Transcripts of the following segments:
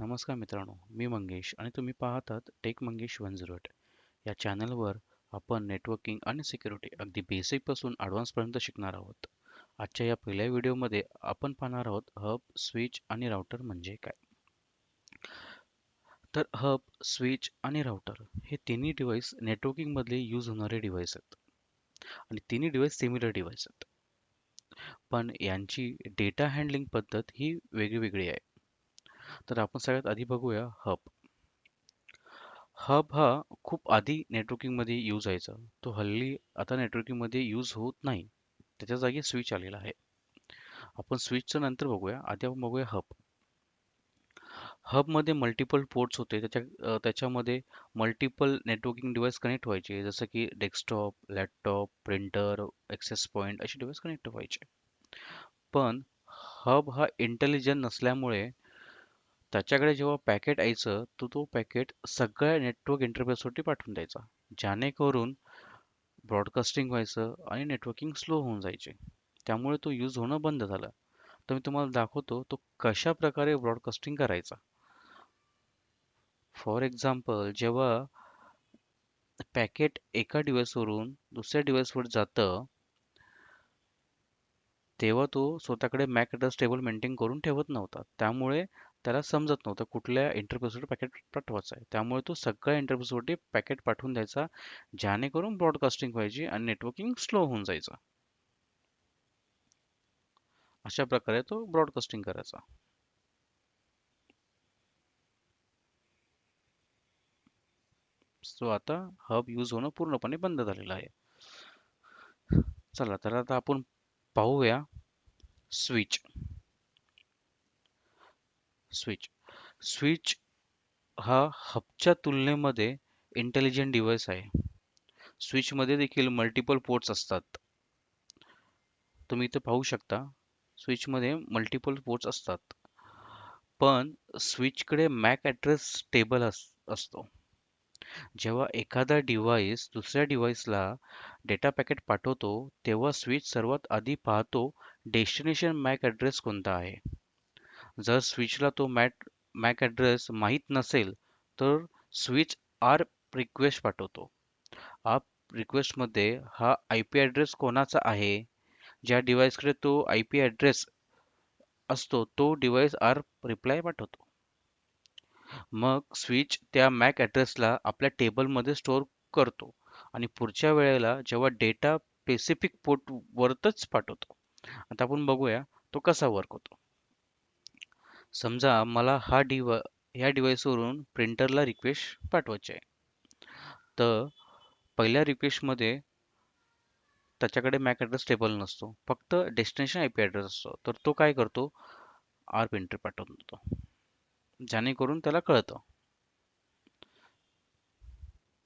नमस्कार मित्रांनो मी मंगेश आणि तुम्ही पाहतात tech Mangesh one zero eight या चॅनलवर आपण नेटवर्किंग आणि सिक्युरिटी अगदी बेसिकपासून ॲडव्हान्सपर्यंत शिकणार आहोत. आजच्या या पहिल्या व्हिडिओमध्ये आपण पाहणार आहोत हब स्विच आणि राउटर म्हणजे काय? तर हब स्विच आणि राउटर हे तिन्ही डिव्हाइस नेटवर्किंगमधले यूज होणारे डिव्हाइस आहेत. आणि तिन्ही डिव्हाइस सिमिलर डिव्हाइस आहेत. पण यांची डेटा हँडलिंग पद्धत ही वेगळी वेगळी आहे. तर आपण सगळ्यात आधी बघूया हब. हब हा खूप आधी नेटवर्किंगमध्ये यूज व्हायचा. तो हल्ली आता नेटवर्किंगमध्ये यूज होत नाही. त्याच्या जागी स्विच आलेला आहे. आपण स्विचचं नंतर बघूया. आधी आपण बघूया हब. हबमध्ये मल्टिपल पोर्ट्स होते. त्याच्या त्याच्यामध्ये मल्टिपल नेटवर्किंग डिव्हाइस कनेक्ट व्हायचे. जसं की desktop laptop printer access point असे डिव्हाइस कनेक्ट व्हायचे. पण हब हा इंटेलिजंट नसल्यामुळे त्याच्याकडे जेव्हा पॅकेट यायचं तर तो पॅकेट सगळ्या नेटवर्क इंटरफेसवरती पाठवून द्यायचा. ज्यानेकरून ब्रॉडकास्टिंग व्हायचं आणि नेटवर्किंग स्लो होऊन जायचे. त्यामुळे तो यूज होणं बंद झालं. तर मी तुम्हाला दाखवतो तो कशा प्रकारे ब्रॉडकास्टिंग करायचा. फॉर एक्झाम्पल जेव्हा पॅकेट एका डिव्हाइसवरून दुसऱ्या डिव्हाइसवर जातं तेव्हा तो स्वतःकडे मॅक ॲड्रेस टेबल मेंटेन करून ठेवत नव्हता. त्यामुळे त्याला समजत नव्हतं कुठल्या इंटरफेसवर पॅकेट पाठवायचं आहे. त्यामुळे तो सगळ्या इंटरप्रेसवरती पॅकेट पाठवून द्यायचा ज्यानेकरून ब्रॉडकास्टिंग व्हायची आणि नेटवर्किंग स्लो होऊन जायचं. अशा प्रकारे तो ब्रॉडकास्टिंग करायचा. सो आता हब यूज होणं पूर्णपणे बंद झालेलं आहे. चला तर आता आपण पाहूया स्विच स्विच स्विच हा हबच्या तुलनेमध्ये इंटेलिजंट डिव्हाइस आहे. स्विचमध्ये देखील मल्टिपल पोर्ट्स असतात. तुम्ही इथे पाहू शकता स्विचमध्ये मल्टिपल पोर्ट्स असतात. पण स्विचकडे मॅक ॲड्रेस टेबल अस असतो. जेव्हा एखादा डिव्हाइस दुसऱ्या डिव्हाइसला डेटा पॅकेट पाठवतो तेव्हा स्विच सर्वात आधी पाहतो डेस्टिनेशन मॅक ॲड्रेस कोणता आहे. जर स्विचला तो मॅक मॅक ॲड्रेस माहीत नसेल तर स्विच आर रिक्वेस्ट पाठवतो. आप रिक्वेस्टमध्ये हा आय पी ॲड्रेस कोणाचा आहे? ज्या डिव्हाइसकडे तो आय पी ॲड्रेस असतो तो डिव्हाइस आर रिप्लाय पाठवतो. मग स्विच त्या मॅक ॲड्रेसला आपल्या टेबलमध्ये स्टोअर करतो आणि पुढच्या वेळेला जेव्हा डेटा स्पेसिफिक पोर्टवरतच पाठवतो. आता आपण बघूया तो कसा वर्क होतो. समजा मला हा डिवा ह्या डिव्हाइसवरून प्रिंटरला रिक्वेस्ट पाठवायची आहे. तर पहिल्या रिक्वेस्टमध्ये त्याच्याकडे मॅक ॲड्रेस टेबल नसतो. फक्त डेस्टिनेशन आय पी ॲड्रेस असतो. तर तो काय करतो? आर प्रिंटर पाठवून देतो. जेणेकरून त्याला कळतं.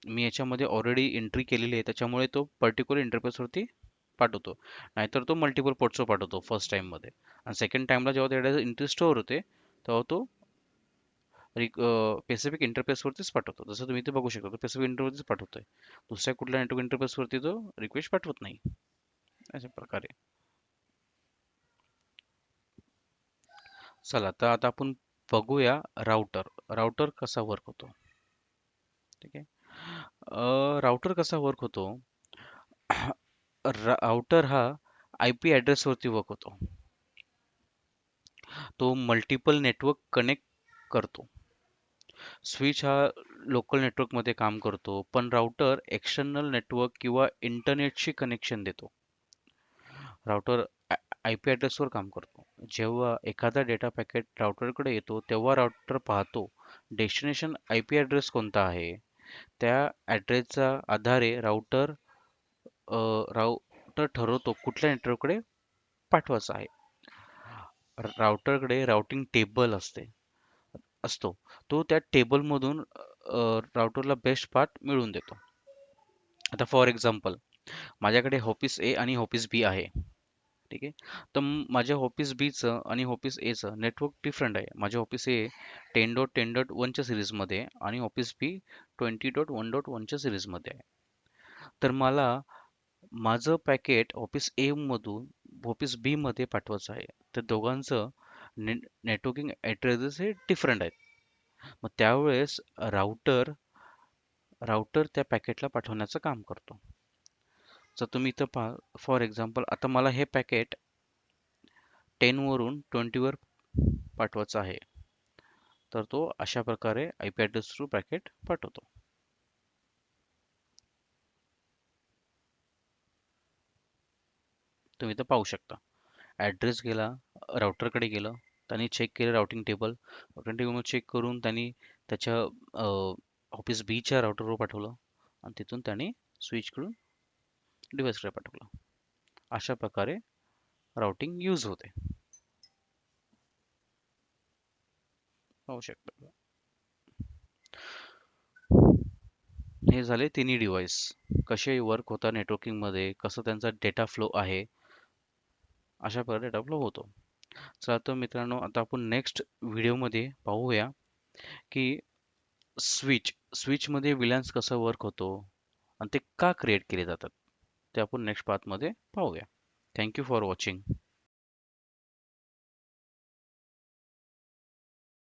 मी याच्यामध्ये ऑलरेडी एंट्री केलेली आहे. त्याच्यामुळे तो पर्टिक्युलर इंटरफेसवरती पाठवतो. नाहीतर तो मल्टिपल पोर्ट्सवर पाठवतो फर्स्ट टाइममध्ये आणि सेकंड टाईमला जेव्हा त्याच्या एंट्री स्टोअर होते तेव्हा तो रिक स्पेसिफिक इंटरफेसवरतीच पाठवतो. जसं तुम्ही ते बघू शकता तो स्पेसिफिक इंटरफेसच आहे दुसऱ्या कुठल्या नेटवर्क इंटरफेसवरती तो रिक्वेस्ट पाठवत नाही. अशा प्रकारे. चला तर आता आपण बघूया राउटर राउटर कसा वर्क होतो? ठीक आहे. राउटर कसा वर्क होतो? राउटर हा आय पी ॲड्रेसवरती वर्क होतो. तो मल्टिपल नेटवर्क कनेक्ट करतो. स्विच हा लोकल नेटवर्कमध्ये काम करतो पण राउटर एक्सटर्नल नेटवर्क किंवा इंटरनेटशी कनेक्शन देतो. राउटर आय पी ॲड्रेसवर काम करतो. जेव्हा एखादा डेटा पॅकेट राउटरकडे येतो तेव्हा राउटर पाहतो डेस्टिनेशन आय पी ॲड्रेस कोणता आहे? त्या ॲड्रेसच्या आधारे राउटर राउटर ठरवतो कुठल्या नेटवर्ककडे पाठवायचं आहे. राउटरकडे राउटिंग टेबल असते असतो. तो त्या टेबलमधून राउटरला बेस्ट पार्ट मिळवून देतो. आता फॉर एक्झाम्पल माझ्याकडे ऑफिस ए आणि ऑफिस बी आहे. ठीक आहे? तर माझ्या ऑफिस बीचं आणि ऑफिस एचं नेटवर्क डिफरंट आहे. माझ्या office A ten dot ten dot वनच्या सिरीजमध्ये आणि office B twenty dot one dot वनच्या सिरीजमध्ये आहे. तर मला माझं पॅकेट ऑफिस एमधून ऑफिस बीमध्ये पाठवायचं आहे. तर दोघांचं ने नेटवर्किंग ॲड्रेसेस हे डिफरंट आहेत. मग त्यावेळेस राउटर राउटर त्या पॅकेटला पाठवण्याचं काम करतो. जर तुम्ही इथं पहा फॉर एक्झाम्पल आता मला हे पॅकेट टेनवरून ट्वेंटीवर पाठवायचं आहे. तर तो अशा प्रकारे I P address through packet पाठवतो. तुम्ही इथं पाहू शकता. ॲड्रेस गेला राउटरकडे गेलं त्यांनी चेक केलं routing table routing table check करून त्यांनी त्याच्या ऑफिस बीच्या राऊटरवर पाठवलं आणि तिथून त्यांनी स्विच करून डिव्हाइसकडे पाठवलं. अशा प्रकारे राउटिंग यूज होते. पाहू शकता. हे झाले तिन्ही डिव्हाइस कसे वर्क होता नेटवर्किंगमध्ये कसं त्यांचा डेटा फ्लो आहे? अशा प्रकारे डेव्हलप होतो. चला तर मित्रांनो आता आपण नेक्स्ट व्हिडिओमध्ये पाहूया की स्विच स्विचमध्ये विलॅन्स कसं वर्क होतो आणि ते का क्रिएट केले जातात ते आपण नेक्स्ट पार्टमध्ये पाहूया. Thank you for watching